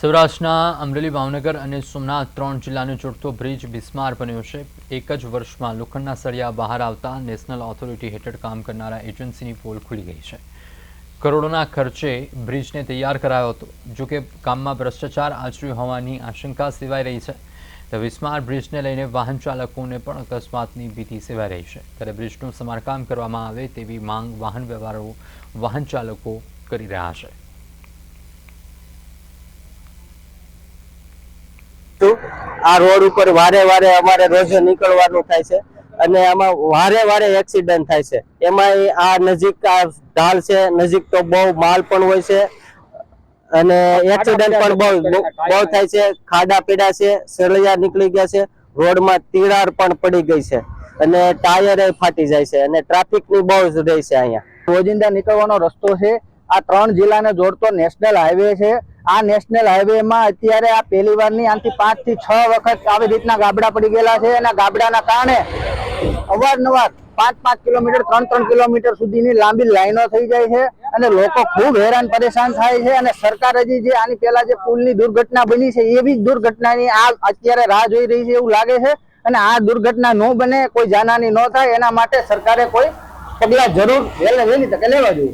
સૌરાષ્ટ્રના અમરેલી, ભાવનગર અને સોમનાથ ત્રણ જિલ્લાને જોડતો બ્રિજ બિસ્માર બન્યો છે. એક જ વર્ષમાં લોખંડના સળિયા બહાર આવતા નેશનલ ઓથોરિટી હેઠળ કામ કરનારા એજન્સીની પોલ ખુલી ગઈ છે. કરોડોના ખર્ચે બ્રિજને તૈયાર કરાયો હતો. જો કે કામમાં ભ્રષ્ટાચાર આચર્યો હોવાની આશંકા સેવાઈ રહી છે. તો વિસ્માર બ્રિજને લઈને વાહન ચાલકોને પણ અકસ્માતની ભીતિ સેવાઈ રહી છે. ત્યારે બ્રિજનું સમારકામ કરવામાં આવે તેવી માંગ વાહન વ્યવહારો વાહન ચાલકો કરી રહ્યા છે છું. આ રોડ ઉપર વારે વારે અમારે રોજે નીકળવાનું થાય છે અને આમાં વારે વારે એક્સિડન્ટ થાય છે. એમાં આ નજીક આ ઢાલ છે, નજીક તો બહુ માલ પણ હોય છે અને એક્સિડન્ટ પણ બહુ બહુ થાય છે. ખાડા પીડા છે, સળિયા નીકળી ગયા છે, રોડમાં તિરાડ પણ પડી ગઈ છે અને ટાયર ફાટી જાય છે અને ટ્રાફિકની બહુ જ રહી છે અહીંયા. રોજિંદા નીકળવાનો રસ્તો છે. આ ત્રણ જિલ્લાને જોડતો નેશનલ હાઈવે છે. આ નેશનલ હાઈવે માં અત્યારે આ પહેલી વારની આનાથી પાંચથી છ વખત આવી રીતના ગાબડા પડી ગયેલા છે અને ગાબડાના કારણે અવારનવાર પાંચ પાંચ કિલોમીટર, ત્રણ ત્રણ કિલોમીટર સુધીની લાંબી લાઈનો થઈ જાય છે અને લોકો ખૂબ હેરાન પરેશાન થાય છે અને સરકાર હજી જે આની પહેલા જે પુલની દુર્ઘટના બની છે, એવી જ દુર્ઘટનાની આ અત્યારે રાહ જોઈ રહી છે એવું લાગે છે અને આ દુર્ઘટના ન બને, કોઈ જાનહાની ન થાય, એના માટે સરકારે કોઈ પગલા જરૂર વહેલી તકે લેવા જોઈએ.